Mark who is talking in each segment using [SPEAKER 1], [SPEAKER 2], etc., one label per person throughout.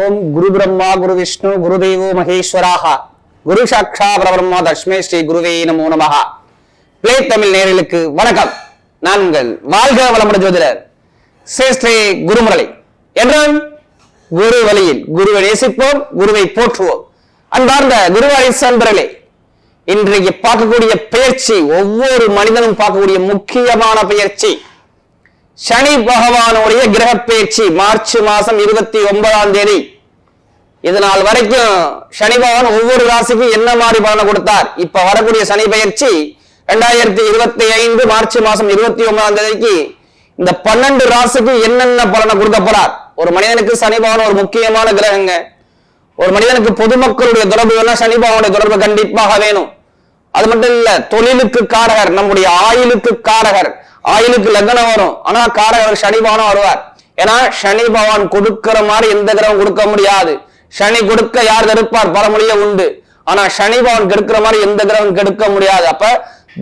[SPEAKER 1] ஓம் குரு பிரம்மா குரு விஷ்ணு குரு தெய்வோ மகேஸ்வராக. குரு சாட்சா பரபிரம்மா தஷ்மே ஸ்ரீ குருவே நமோ நமஹ. பிளே தமிழ் நேரலுக்கு வணக்கம். நான் உங்கள் வாழ்க வளமுடன் ஜோதிடர் ஸ்ரீ குருமுரளி. என்றும் குரு வழியில் குருவை நேசிப்போம் குருவை போற்றுவோம். அன்பார்ந்த குருவாரி சன்பர்களே இன்றைக்கு பார்க்கக்கூடிய பயிற்சி ஒவ்வொரு மனிதனும் பார்க்கக்கூடிய முக்கியமான பயிற்சி சனி பகவானுடைய கிரக பேச்சு மார்ச் மாசம் இருபத்தி ஒன்பதாம் தேதி. இது நாள் வரைக்கும் சனி பகவான் ஒவ்வொரு ராசிக்கும் என்ன மாதிரி பலனை கொடுத்தார்? இப்ப வரக்கூடிய சனி பயிற்சி ரெண்டாயிரத்தி இருபத்தி ஐந்து மார்ச் மாசம் இருபத்தி ஒன்பதாம் தேதிக்கு இந்த பன்னெண்டு ராசிக்கு என்னென்ன பலனை கொடுக்க போறார்? ஒரு மனிதனுக்கு சனி பகவான் ஒரு முக்கியமான கிரகங்க. ஒரு மனிதனுக்கு பொதுமக்களுடைய தொடர்பு வேணா சனி பகவானுடைய தொடர்பு கண்டிப்பாக வேணும். அது மட்டும் இல்ல தொழிலுக்கு காரகர் நம்முடைய ஆயுளுக்கு காரகர். ஆயுளுக்கு லக்னம் வரும். ஆனா காரகர் சனி வருவார். ஏன்னா சனி பகவான் கொடுக்கிற மாதிரி எந்த கிரகம் கொடுக்க முடியாது. சனி கொடுக்க யார் தடுப்பார் பரமொழிய உண்டு. ஆனா சனி பகவான் கெடுக்கிற மாதிரி எந்த கிரகம் கெடுக்க முடியாது. அப்ப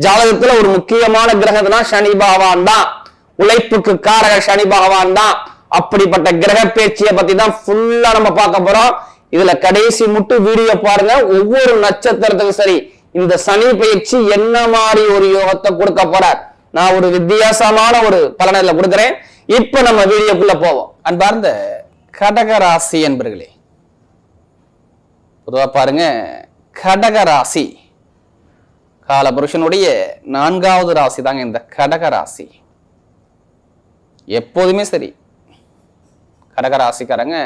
[SPEAKER 1] ஜாதகத்துல ஒரு முக்கியமான கிரகம்னா சனி பகவான் தான். உழைப்புக்கு காரகர் சனி பகவான் தான். அப்படிப்பட்ட கிரக பேச்சியை பத்தி தான் ஃபுல்லா நம்ம பார்க்க போறோம். இதுல கடைசி முட்டு வீடியோ பாருங்க. ஒவ்வொரு நட்சத்திரத்துக்கும் சரி இந்த சனி பயிற்சி என்ன மாதிரி ஒரு யோகத்தை கொடுக்க போறார்? நான் ஒரு வித்தியாசமான ஒரு பலனை கொடுக்குறேன். இப்ப நம்ம வீடியோக்குள்ள போவோம். அன்பார்ந்த கடக ராசி என்பர்களே பொதுவா பாருங்க கடக ராசி காலபுருஷனுடைய நான்காவது ராசி தாங்க இந்த கடக ராசி. எப்போதுமே சரி கடக ராசிக்காரங்க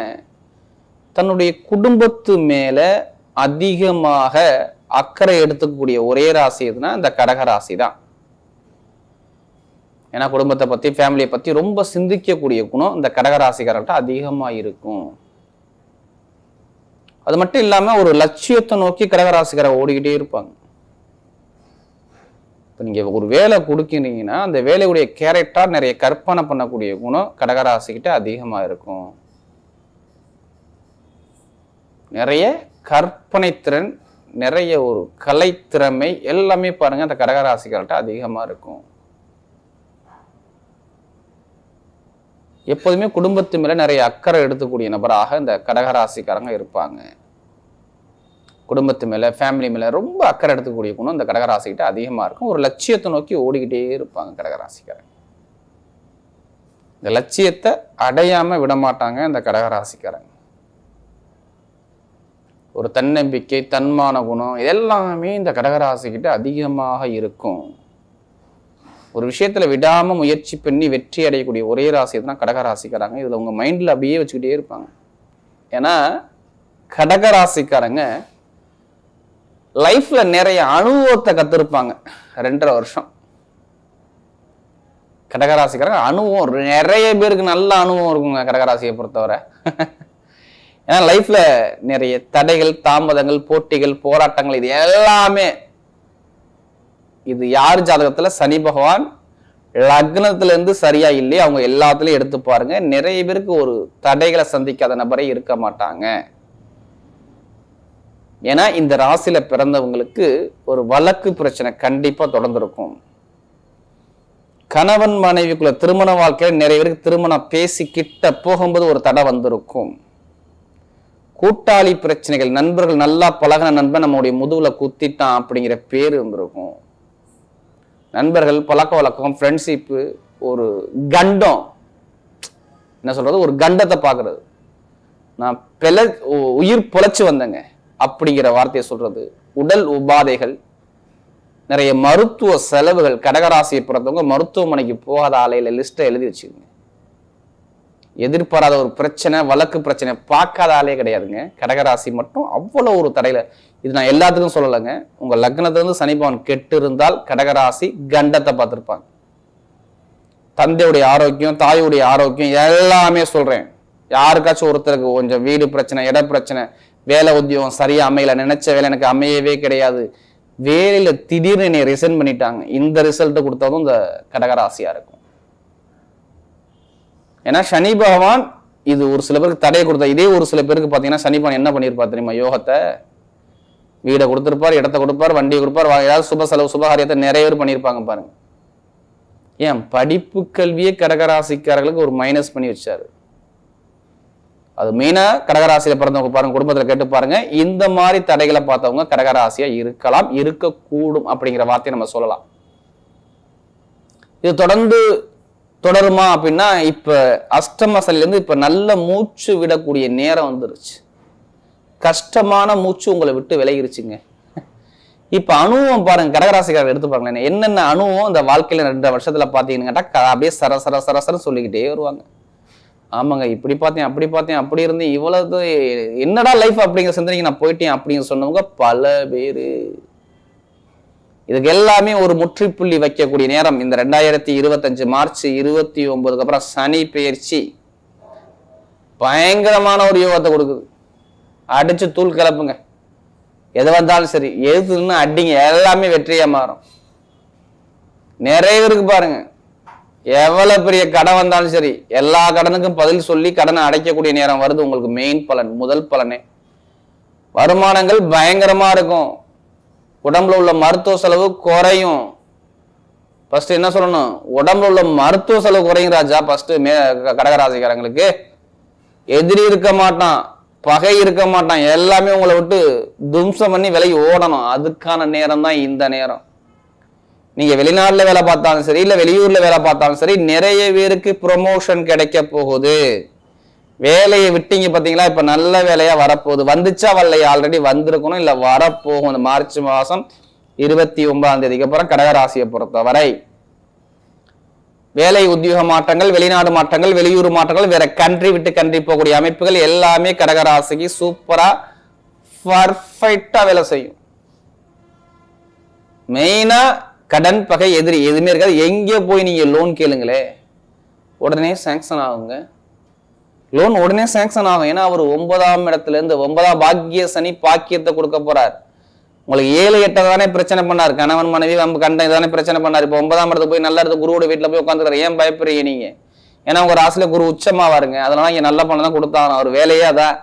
[SPEAKER 1] தன்னுடைய குடும்பத்து மேல அதிகமாக அக்கறை எடுத்துக்கக்கூடிய ஒரே ராசி எதுனா இந்த கடக ராசி தான் ஏன்னா குடும்பத்தை பத்தி ஃபேமிலியை பத்தி ரொம்ப சிந்திக்கக்கூடிய குணம் இந்த கடக ராசிக்காரர்கிட்ட இருக்கும். அது மட்டும் இல்லாம ஒரு லட்சியத்தை நோக்கி கடகராசிக்காரர் ஓடிக்கிட்டே இருப்பாங்க. இப்போ நீங்கள் ஒரு வேலை கொடுக்கிறீங்கன்னா அந்த வேலையுடைய கேரக்டாக நிறைய கற்பனை பண்ணக்கூடிய குணம் கடகராசிக்கிட்ட அதிகமாக இருக்கும். நிறைய கற்பனை திறன் நிறைய ஒரு கலைத்திறமை எல்லாமே பாருங்க அந்த கடகராசிகள்கிட்ட அதிகமா இருக்கும். எப்போதுமே குடும்பத்து மேல நிறைய அக்கறை எடுத்துக்கூடிய நபராக இந்த கடகராசிக்காரங்க இருப்பாங்க. குடும்பத்து மேல ஃபேமிலி மேல ரொம்ப அக்கறை எடுத்துக்கூடிய குணம் இந்த கடகராசிக்கிட்ட அதிகமா இருக்கும். ஒரு லட்சியத்தை நோக்கி ஓடிக்கிட்டே இருப்பாங்க கடகராசிக்காரங்க. இந்த லட்சியத்தை அடையாம விட மாட்டாங்க இந்த கடகராசிக்காரங்க. ஒரு தன்னம்பிக்கை தன்மான குணம் இதெல்லாமே இந்த கடகராசிக்கிட்ட அதிகமாக இருக்கும். ஒரு விஷயத்தில் விடாமல் முயற்சி பண்ணி வெற்றி அடையக்கூடிய ஒரே ராசி தான் கடகராசிக்காரங்க. இதில் உங்கள் மைண்டில் அப்படியே வச்சுக்கிட்டே இருப்பாங்க. ஏன்னா கடகராசிக்காரங்க லைஃப்பில் நிறைய அனுபவத்தை கற்றுருப்பாங்க ரெண்டரை வருஷம். கடகராசிக்காரங்க அனுபவம் நிறைய பேருக்கு நல்ல அனுபவம் இருக்குங்க கடகராசியை பொறுத்தவரை. ஏன்னா லைஃப்ல நிறைய தடைகள் தாமதங்கள் போட்டிகள் போராட்டங்கள் இது எல்லாமே இது யார் ஜாதகத்துல? சனி பகவான் லக்னத்துல இருந்து சரியா இல்லையே அவங்க எல்லாத்துலயும் எடுத்து பாருங்க. நிறைய பேருக்கு ஒரு தடைகளை சந்திக்காத நபரே இருக்க மாட்டாங்க. ஏன்னா இந்த ராசியில பிறந்தவங்களுக்கு ஒரு வழக்கு பிரச்சனை கண்டிப்பா தொடர்ந்துருக்கும். கணவன் மனைவிக்குள்ள திருமண வாழ்க்கையில நிறைய பேருக்கு திருமணம் பேசி கிட்ட போகும்போது ஒரு தடை வந்திருக்கும். கூட்டாளி பிரச்சனைகள் நண்பர்கள் நல்லா பழகின நண்பன் நம்மளுடைய முதுகில் குத்திட்டான் அப்படிங்கிற பேர் இருந்திருக்கும் நண்பர்கள் பழக்க வழக்கம் ஃப்ரெண்ட்ஷிப்பு ஒரு கண்டம். என்ன சொல்றது? ஒரு கண்டத்தை பார்க்கறது. நான் பிழ உ- உயிர் பொழைச்சு வந்தேங்க அப்படிங்கிற வார்த்தையை சொல்றது. உடல் உபாதைகள் நிறைய மருத்துவ செலவுகள் கடகராசியை பிறந்தவங்க மருத்துவமனைக்கு போகாத ஆலையில லிஸ்ட்டை எழுதி வச்சுக்கோங்க எதிர்பாராத ஒரு பிரச்சனை வழக்கு பிரச்சனை பார்க்காத ஆளே கிடையாதுங்க. கடகராசி மட்டும் அவ்வளோ ஒரு தடையில். இது நான் எல்லாத்துக்கும் சொல்லலைங்க. உங்கள் லக்னத்திலிருந்து சனிபவன் கெட்டு இருந்தால் கடகராசி கண்டத்தை பார்த்துருப்பாங்க. தந்தையுடைய ஆரோக்கியம் தாயுடைய ஆரோக்கியம் எல்லாமே சொல்கிறேன் யாருக்காச்சும் ஒருத்தருக்கு கொஞ்சம் வீடு பிரச்சனை இட பிரச்சனை வேலை உத்தியோகம் சரியாக அமையல நினைச்ச வேலை எனக்கு அமையவே கிடையாது. வேலையில் திடீர்னு என்னை ரிசைன் பண்ணிட்டாங்க. இந்த ரிசல்ட்டை கொடுத்ததும் இந்த கடகராசியாக இருக்கும். ஏன்னா சனி பகவான் இது ஒரு சில பேருக்கு தடையை கொடுத்தா இதே ஒரு சில பேருக்கு பார்த்தீங்கன்னா சனி பகவான் என்ன பண்ணியிருப்பார் தெரியுமா? யோகத்தை வீடை கொடுத்துருப்பார் இடத்த கொடுப்பார் வண்டியை கொடுப்பார் ஏதாவது சுப செலவு சுபகாரியத்தை நிறைய பேர் பண்ணியிருப்பாங்க பாருங்க. ஏன்? படிப்பு கல்வியே கடகராசிக்காரர்களுக்கு ஒரு மைனஸ் பண்ணி வச்சாரு. அது மெயினா கடகராசியில பிறந்தவங்க பாருங்க குடும்பத்துல கேட்டு பாருங்க. இந்த மாதிரி தடைகளை பார்த்தவங்க கடகராசியா இருக்கலாம் இருக்கக்கூடும் அப்படிங்கிற வார்த்தையை நம்ம சொல்லலாம். இது தொடர்ந்து தொடருமா அப்படின்னா இப்போ அஷ்டமசல்ல இருந்து இப்போ நல்ல மூச்சு விடக்கூடிய நேரம் வந்துருச்சு. கஷ்டமான மூச்சு உங்களை விட்டு விலகிருச்சுங்க. இப்போ அணுவம் பாருங்க கடகராசிக்காரர் எடுத்து பாருங்களேன் என்னென்ன அணுவம் இந்த வாழ்க்கையில் ரெண்டு வருஷத்தில் பாத்தீங்கன்னு க- அப்படியே சர சர சரசர சொல்லிக்கிட்டே வருவாங்க. ஆமாங்க இப்படி பார்த்தேன் அப்படி பார்த்தேன் அப்படி இருந்தேன் இவ்வளவு என்னடா லைஃப் அப்படிங்கிற சிந்தனைக்கு நான் போயிட்டேன் அப்படின்னு சொன்னவங்க பல பேர். இதுக்கு எல்லாமே ஒரு முற்றுப்புள்ளி வைக்கக்கூடிய நேரம். இந்த ரெண்டாயிரத்தி இருபத்தஞ்சு மார்ச் இருபத்தி ஒன்பதுக்கு அப்புறம் சனி பயிற்சி பயங்கரமான ஒரு யோகத்தை கொடுக்குது. அடிச்சு தூள் கிளப்புங்க. எது வந்தாலும் சரி எதுன்னு அடிங்க எல்லாமே வெற்றியா மாறும். நிறைய பேருக்கு பாருங்க. எவ்வளவு பெரிய கடன் வந்தாலும் சரி எல்லா கடனுக்கும் பதில் சொல்லி கடனை அடைக்கக்கூடிய நேரம் வருது. உங்களுக்கு மெயின் பலன் முதல் பலனே. வருமானங்கள் பயங்கரமா இருக்கும். உடம்புல உள்ள மருத்துவ செலவு குறையும். ஃபர்ஸ்ட் என்ன சொல்லணும்? உடம்புல உள்ள மருத்துவ செலவு குறையும் ராஜா. ஃபர்ஸ்ட் மே க- கடகராசிக்காரங்களுக்கு. எதிரி இருக்க மாட்டான் பகை இருக்க மாட்டான். எல்லாமே உங்களை விட்டு தும்சம் பண்ணி விலகி ஓடணும். அதுக்கான நேரம் தான் இந்த நேரம். நீங்க வெளிநாட்டில் வேலை பார்த்தாலும் சரி இல்லை வெளியூர்ல வேலை பார்த்தாலும் சரி நிறைய பேருக்கு ப்ரொமோஷன் கிடைக்க போகுது. வேலையை விட்டீங்க பார்த்தீங்களா இப்போ நல்ல வேலையாக வரப்போகுது. வந்துச்சா வரலையா? ஆல்ரெடி வந்திருக்கணும். இல்லை வரப்போகும். இந்த மார்ச் மாதம் இருபத்தி ஒன்பதாம் தேதிக்கு அப்புறம் கடகராசியை பொறுத்தவரை வேலை உத்தியோக மாற்றங்கள் வெளிநாடு மாற்றங்கள் வெளியூர் மாற்றங்கள் வேற கண்ட்ரி விட்டு கண்ட்ரி போகக்கூடிய அமைப்புகள் எல்லாமே கடகராசிக்கு சூப்பராக பர்ஃபெக்டாக வேலை செய்யும். மெயினாக கடன் பகை எதிரி எதுவுமே இருக்காது. எங்கே போய் நீங்கள் லோன் கேளுங்களே. உடனே சேங்ஷன் ஆகுங்க. லோன் உடனே சேங்ஷன் ஆகும். ஏன்னா அவர் ஒன்பதாம் இடத்துல இருந்து ஒன்பதாம் பாக்கிய சனி பாக்கியத்தை கொடுக்க போறார். உங்களுக்கு ஏழு எட்டை தானே பிரச்சனை பண்ணார். கணவன் மனைவி நம்ம கண்ட தானே பிரச்சனை பண்ணார். இப்போ ஒன்பதாம் இடத்துக்கு போய் நல்ல இடத்துக்கு குருவோட வீட்டில் போய் உட்காந்துக்கிறார் ஏன் பயப்படுறீங்க நீங்க? ஏன்னா உங்க ராசியில குரு உச்சமா வருங்க அதனால இங்க நல்ல பணம் தான் கொடுத்தாங்க அவர் வேலையே அதான்.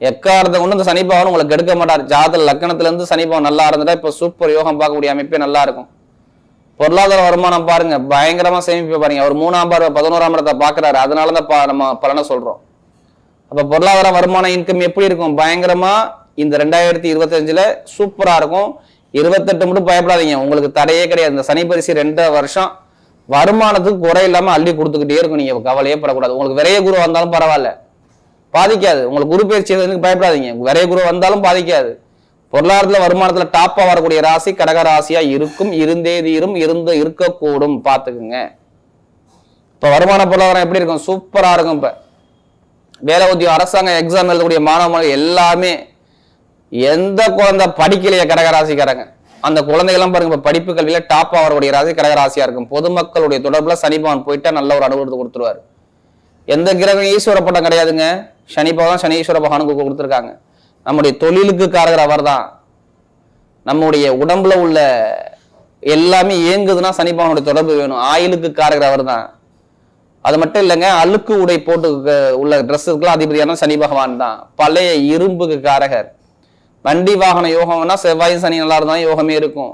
[SPEAKER 1] எக்காரத்தை கொண்டு இந்த சனிபாவன் உங்களுக்கு எடுக்க மாட்டார். ஜாதக லக்கணத்துல இருந்து சனிபாவன் நல்லா இருந்துட்டா இப்போ சூப்பர் யோகம் பார்க்கக்கூடிய அமைப்பே நல்லா இருக்கும். பொருளாதார வருமானம் பாருங்க பயங்கரமா சேமிப்பு பாருங்க. அவர் மூணாம் பார்வை பதினோராம் இடத்தை பாக்குறாரு அதனால தான் நம்ம பலனை சொல்றோம். அப்ப பொருளாதார வருமான இன்கம் எப்படி இருக்கும்? பயங்கரமா இந்த ரெண்டாயிரத்தி இருபத்தஞ்சுல சூப்பரா இருக்கும். இருபத்தெட்டு மட்டும் பயப்படாதீங்க. உங்களுக்கு தடையே கிடையாது. இந்த சனி பரிசு ரெண்டு வருஷம் வருமானத்துக்கு குறை இல்லாம அள்ளி கொடுத்துக்கிட்டே இருக்கும். நீங்க கவலையே படக்கூடாது. உங்களுக்கு விரைய குரு வந்தாலும் பரவாயில்ல. பாதிக்காது. உங்களுக்கு குரு பயிற்சி பயப்படாதீங்க. விரைய குரு வந்தாலும் பாதிக்காது. பொருளாதாரத்துல வருமானத்துல டாப்பா வரக்கூடிய ராசி கடக ராசியா இருக்கும் இருந்தே தீரும் இருந்து இருக்கக்கூடும். பாத்துக்குங்க இப்ப வருமான பொருளாதாரம் எப்படி இருக்கும்? சூப்பரா இருக்கும் இப்ப. வேலை உத்தியோகம் அரசாங்க எக்ஸாம் எழுதக்கூடிய மாணவ எல்லாமே எந்த குழந்தை படிக்கலையே கடகராசிக்காரங்க அந்த குழந்தைகள்லாம் பாருங்க இப்ப படிப்பு கல்வியில டாப் வரக்கூடிய ராசி கடகராசியா இருக்கும். பொதுமக்களுடைய தொடர்புல சனிபவன் போயிட்டா நல்ல ஒரு அனுபவத்தை கொடுத்துருவாரு. எந்த கிரகம் ஈஸ்வர பட்டம் கிடையாதுங்க. சனி பகவான் சனி ஈஸ்வர பகவானுக்கு கொடுத்துருக்காங்க. நம்முடைய தொழிலுக்கு காரகர் அவர்தான். நம்முடைய உடம்புல உள்ள எல்லாமே இயங்குதுன்னா சனி தொடர்பு வேணும். ஆயிலுக்கு காரகர் அவர்தான். அது மட்டும் இல்லைங்க அழுக்கு உடை போட்டு உள்ள ட்ரெஸ்ஸுக்கெல்லாம் அதிபதியான சனி பகவான் தான் பழைய இரும்புக்கு காரகர். வண்டி வாகன யோகம்னா செவ்வாய் சனி நல்லா இருந்தா யோகமே இருக்கும்.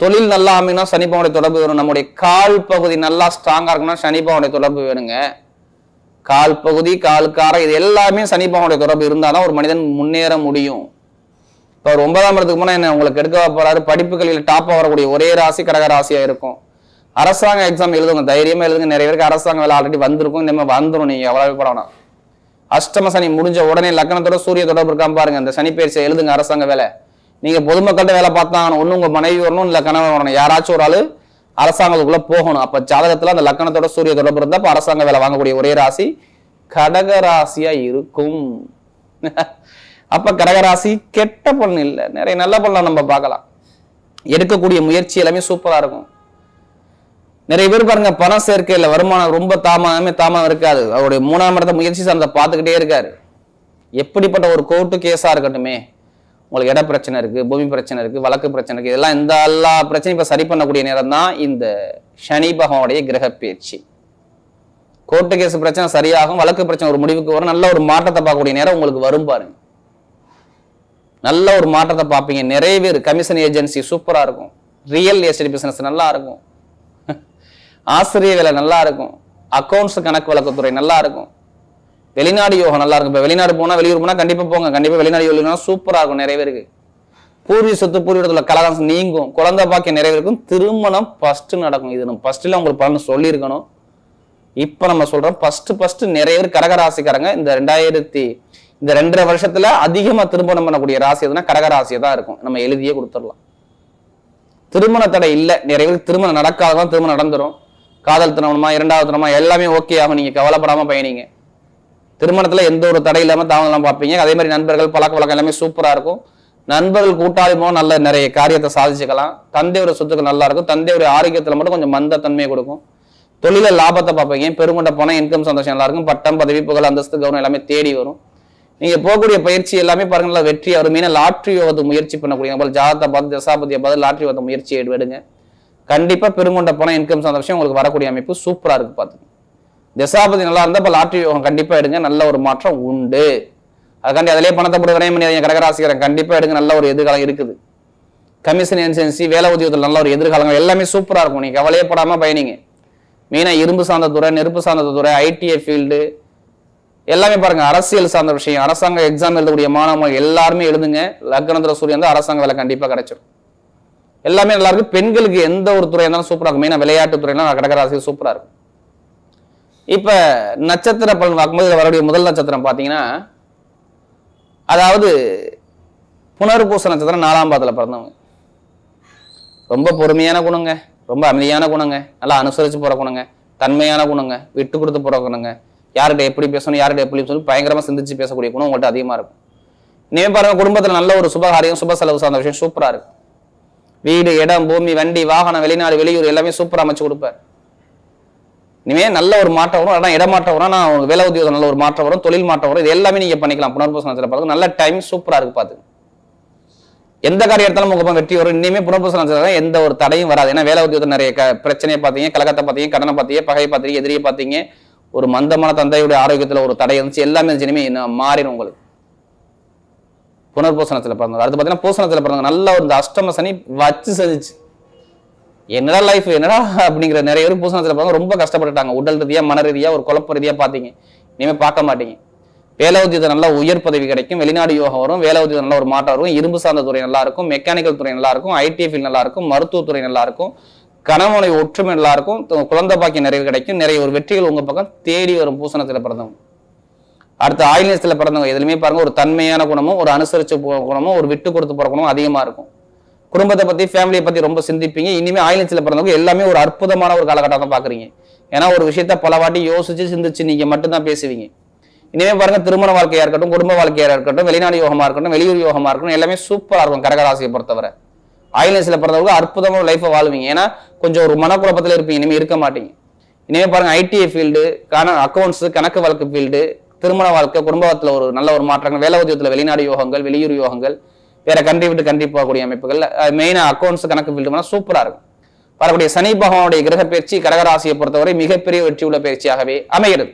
[SPEAKER 1] தொழில் நல்லா அமைனா சனி தொடர்பு வேணும். நம்முடைய கால் பகுதி நல்லா ஸ்ட்ராங்காக இருக்குன்னா சனி தொடர்பு வேணுங்க. கால் பகுதி கால் காரம் இது எல்லாமே சனி பகவானுடைய தொடர்பு இருந்தால் தான் ஒரு மனிதன் முன்னேற முடியும். இப்போ ஒரு ஒன்பதாம் இடத்துக்கு போனா என்ன உங்களுக்கு எடுக்க போறாரு படிப்புகளில் டாப்பாக வரக்கூடிய ஒரே ராசி கடக ராசியாக இருக்கும். அரசாங்க எக்ஸாம் எழுதுங்க தைரியமாக எழுதுங்க. நிறைய பேருக்கு அரசாங்க வேலை ஆல்ரெடி வந்திருக்கும். இந்த மாதிரி வந்துடும் நீங்கள் எவ்வளவு பட அஷ்டம சனி முடிஞ்ச உடனே லக்னத்தோட சூரிய தொடர்பு இருக்காம பாருங்க. அந்த சனி பயிற்சியை எழுதுங்க அரசாங்க வேலை. நீங்கள் பொதுமக்கள்கிட்ட வேலை பார்த்தாங்கன்னு ஒன்று உங்கள் மனைவி வரணும் இல்லை கணவன் வரணும். யாராச்சும் ஒரு ஆள் அரசாங்கத்துக்குள்ள போகணும். அப்ப ஜாதகத்துல அந்த லக்கணத்தோட சூரிய தொடர்பு இருந்தா அப்ப அரசாங்க வேலை வாங்கக்கூடிய ஒரே ராசி கடகராசியா இருக்கும். அப்ப கடகராசி கெட்ட பொண்ணு இல்லை. நிறைய நல்ல பொண்ணை நம்ம பார்க்கலாம். எடுக்கக்கூடிய முயற்சி எல்லாமே சூப்பரா இருக்கும். நிறைய பேர் பாருங்க பணம் சேர்க்கையில வருமானம் ரொம்ப தாமதமே தாமதம் இருக்காது. அவருடைய மூணாம் இடத்த முயற்சி சார்ந்த பார்த்துக்கிட்டே இருக்காரு. எப்படிப்பட்ட ஒரு கோர்ட்டு கேஸா இருக்கட்டுமே. உங்களுக்கு இட பிரச்சனை இருக்குது பூமி பிரச்சனை இருக்குது வழக்கு பிரச்சனை இருக்குது இதெல்லாம் இந்த எல்லா பிரச்சனையும் இப்போ சரி பண்ணக்கூடிய நேரம் தான் இந்த சனி பகவானுடைய கிரக பயிற்சி கோர்ட்டு கேஸ் பிரச்சனை சரியாகும் வழக்கு பிரச்சனை ஒரு முடிவுக்கு வரும் நல்ல ஒரு மாற்றத்தை பார்க்கக்கூடிய நேரம் உங்களுக்கு வரும் பாருங்க. நல்ல ஒரு மாற்றத்தை பார்ப்பீங்க. நிறைய பேர் கமிஷன் ஏஜென்சி சூப்பராக இருக்கும். ரியல் எஸ்டேட் பிஸ்னஸ் நல்லா இருக்கும். ஆசிரியர் வேலை நல்லா இருக்கும். அக்கௌண்ட்ஸ் கணக்கு வழக்குத்துறை நல்லா இருக்கும். வெளிநாடு யோகம் நல்லா இருக்கும். இப்போ வெளிநாடு போனால் வெளியூர் போனால் கண்டிப்பாக போங்க. கண்டிப்பாக வெளிநாடு யோகம் சூப்பராக இருக்கும் நிறைய பேருக்கு. பூர்வீக சொத்து பூர்வீகத்தில் கலகம் நீங்கும். குழந்தை பாக்கியம் நிறைவேறுக்கும் திருமணம் ஃபஸ்ட்டு நடக்கும். இது நம்ம ஃபஸ்ட்டில் உங்களுக்கு பலன் சொல்லியிருக்கணும். இப்போ நம்ம சொல்கிறோம் ஃபஸ்ட்டு ஃபஸ்ட்டு நிறைய பேர் கடகராசிக்காரங்க. இந்த ரெண்டாயிரத்தி இந்த ரெண்டரை வருஷத்துல அதிகமா திருமணம் பண்ணக்கூடிய ராசி எதுனா கடகராசியை தான் இருக்கும். நம்ம எழுதியே கொடுத்துடலாம். திருமண தடை இல்லை. நிறைய பேருக்கு திருமணம் நடக்காதான் திருமணம் நடந்துரும். காதல் திருமணமா இரண்டாவது திருமணமா எல்லாமே ஓகே ஆகும். நீங்க கவலைப்படாம பயணிங்க. திருமணத்தில் எந்த ஒரு தடை இல்லாமல் தாமதம் பார்ப்பீங்க. அதே மாதிரி நண்பர்கள் பழக்க வழக்கம் எல்லாமே சூப்பராக இருக்கும். நண்பர்கள் கூட்டாளிமோ நல்ல நிறைய காரியத்தை சாதிச்சுக்கலாம். தந்தையோட சொத்துக்கள் நல்லா இருக்கும். தந்தையோட ஆரோக்கியத்தில் மட்டும் கொஞ்சம் மந்த தன்மையை கொடுக்கும். தொழில லாபத்தை பார்ப்பீங்க. பெருங்கொண்ட பணம் இன்கம் சந்தோஷம் நல்லா இருக்கும். பட்டம் பதவி புகழ் அந்தஸ்து கவனம் எல்லாமே தேடி வரும். நீங்க போகக்கூடிய பயிற்சி எல்லாமே பாருங்களா நல்லா வெற்றி அருமையான லாட்ரி யோகத்தை முயற்சி பண்ணக்கூடிய போல ஜாதத்தை பார்த்து தசாபதியை பார்த்து லாட்ரி யோகத்தை முயற்சி எடுங்க. கண்டிப்பா பெருங்கொண்ட பணம் இன்கம் சந்தோஷம். உங்களுக்கு வரக்கூடிய அமைப்பு சூப்பரா இருக்கு பார்த்துங்க தசாபதி நல்லா இருந்தால் இப்போ லாட்ரி யோகம் கண்டிப்பாக எடுங்க நல்ல ஒரு மாற்றம் உண்டு. அதுக்காண்டி அதிலே பணத்தை போட்டு விரையம் பண்ணி கடகராசிக்கிறேன் கண்டிப்பாக எடுங்க நல்ல ஒரு எதிர்காலம் இருக்குது. கமிஷன் ஏஜென்சி வேலை உத்தியோகத்தில் நல்ல ஒரு எதிர்காலங்கள் எல்லாமே சூப்பராக இருக்கும். நீங்கள் கவலையே படாமல் பயணிங்க. மெயினாக இரும்பு சார்ந்த துறை நெருப்பு சார்ந்த துறை ஐடிஐ ஃபீல்டு எல்லாமே பாருங்கள் அரசியல் சார்ந்த விஷயம். அரசாங்க எக்ஸாம் எழுதக்கூடிய மாணவர்கள் எல்லாருமே எழுதுங்க. லக்னத்துல சூரியன் வந்து அரசாங்க வேலை கண்டிப்பாக கிடைச்சிடும் எல்லாமே நல்லா இருக்கு. பெண்களுக்கு எந்த ஒரு துறையா இருந்தாலும் சூப்பராக இருக்கும். மெயினாக விளையாட்டு துறையெல்லாம் கடகராசி சூப்பராக இருக்கும். இப்போ நட்சத்திர பலன் பார்க்கும்போது வரக்கூடிய முதல் நட்சத்திரம் பார்த்தீங்கன்னா அதாவது புனர்பூச நட்சத்திரம் நாலாம் பாதத்தில் பிறந்தவங்க. ரொம்ப பொறுமையான குணங்க ரொம்ப அமைதியான குணங்க நல்லா அனுசரித்து போகிற குணங்க தன்மையான குணங்க விட்டு கொடுத்து போகிற குணங்க யார்கிட்ட எப்படி பேசணும் யார்கிட்ட எப்படி சொல்லி பயங்கரமாக சிந்திச்சு பேசக்கூடிய குணம் உங்கள்கிட்ட அதிகமாக இருக்கும். இனிமே பாருங்க குடும்பத்தில் நல்ல ஒரு சுபகாரியம் சுப செலவு சார்ந்த விஷயம் சூப்பராக இருக்கும். வீடு இடம் பூமி வண்டி வாகனம் வெளிநாடு வெளியூர் எல்லாமே சூப்பராக அமைச்சு கொடுப்பார். இனிமே நல்ல ஒரு மாற்றம் வரும் ஆனால் இடமாற்றம் வரும் நான் உங்களுக்கு வேலை உத்தியோகம் நல்ல ஒரு மாற்றம் வரும் தொழில் மாற்றம் வரும் இது எல்லாமே நீங்க பண்ணிக்கலாம். புனர்பூச நட்சத்திரம் பார்த்து நல்ல டைம் சூப்பரா இருக்கு பார்த்து. எந்த காரியம் எடுத்தாலும் உங்க வெற்றி வரும். இனிமே புனர்பூச நட்சத்திரம் எந்த ஒரு தடையும் வராது. ஏன்னா வேலை உத்தியோகத்தில் நிறைய க- பிரச்சனையை பார்த்தீங்க கழகத்தை பார்த்தீங்க கடனை பார்த்தீங்க பகையை பார்த்தீங்க எதிரியை பார்த்தீங்க. ஒரு மந்தமான தந்தையுடைய ஆரோக்கியத்துல ஒரு தடை இருந்துச்சு. எல்லாமே இருந்துச்சு இனிமே மாறிடும் உங்களுக்கு. புனர்பூசணத்தில் பிறந்தவங்க அடுத்து பார்த்தீங்கன்னா பூசணத்தில் பிறந்தவங்க நல்ல ஒரு அஷ்டம சனி வச்சு செஞ்சுச்சு என்னடா லைஃப் என்னடா அப்படிங்கிற நிறைய பேர் பூசணத்தில் பிறந்தவங்க ரொம்ப கஷ்டப்பட்டுட்டாங்க. உடல் ரீதியாக மன ரீதியாக ஒரு குழப்ப ரீதியாக பார்த்தீங்க இனிமேல் பார்க்க மாட்டீங்க. வேலை உத்தியத்தை நல்லா உயர் பதவி கிடைக்கும். வெளிநாடு யோகம் வரும். வேலை உத்தியத்தை நல்ல ஒரு மாற்றம் வரும். இரும்பு சார்ந்த துறை நல்லா இருக்கும். மெக்கானிக்கல் துறை நல்லா இருக்கும். ஐடி ஃபீல்ட் நல்லா இருக்கும். மருத்துவத்துறை நல்லா இருக்கும். கணவனை ஒற்றுமை நல்லா இருக்கும். குழந்தை பாக்கியம் நிறைவு கிடைக்கும். நிறைய ஒரு வெற்றிகள் உங்க பக்கம் தேடி வரும் பூசணத்தில் பிறந்தவங்க. அடுத்து ஆயில்யத்தில் பிறந்தவங்க எதுலையுமே பாருங்க. ஒரு தன்மையான குணமும் ஒரு அனுசரிச்சு குணமும் ஒரு விட்டு கொடுத்து போகிற குணமும் அதிகமாக இருக்கும். குடும்பத்தை பத்தி ஃபேமிலியை பத்தி ரொம்ப சிந்திப்பீங்க. இனிமே ஆயில்யத்தில் பிறந்தவங்க எல்லாமே ஒரு அற்புதமான ஒரு காலகட்டம் தான் பாக்குறீங்க ஏன்னா ஒரு விஷயத்த பல வாட்டி யோசிச்சு சிந்திச்சு நீங்க மட்டும்தான் பேசுவீங்க. இனிமே பாருங்க திருமண வாழ்க்கையா இருக்கட்டும் குடும்ப வாழ்க்கையா இருக்கட்டும் வெளிநாடு யோகமா இருக்கட்டும் வெளியூர் யோகமா இருக்கட்டும் எல்லாமே சூப்பரா இருக்கும் கடகராசியை பொறுத்தவரை. ஆயில்யத்தில் பிறந்தவங்க அற்புதமான லைஃபை வாழ்வீங்க. ஏன்னா கொஞ்சம் ஒரு மனக்குழப்பத்துல இருப்பீங்க. இனிமே இருக்க மாட்டீங்க. இனிமே பாருங்க ஐடிஐ ஃபீல்டு கண அக்கௌண்ட்ஸ் கணக்கு வழக்கு ஃபீல்டு திருமண வாழ்க்கை குடும்பத்தில் ஒரு நல்ல ஒரு மாற்றங்கள் வேலை உதயத்தில் வெளிநாடு யோகங்கள் வெளியூர் யோகங்கள் வேற கண்ட்ரி விட்டு கண்ட்ரி போகக்கூடிய அமைப்புகள் மெயினாக அக்கௌண்ட்ஸ் கணக்கு ஃபீல்டு சூப்பராக இருக்கும். வரக்கூடிய சனி பகவானுடைய கிரக பயிற்சி கடகராசியை பொறுத்தவரை மிகப்பெரிய வெற்றியுள்ள பயிற்சியாகவே அமைகிறது.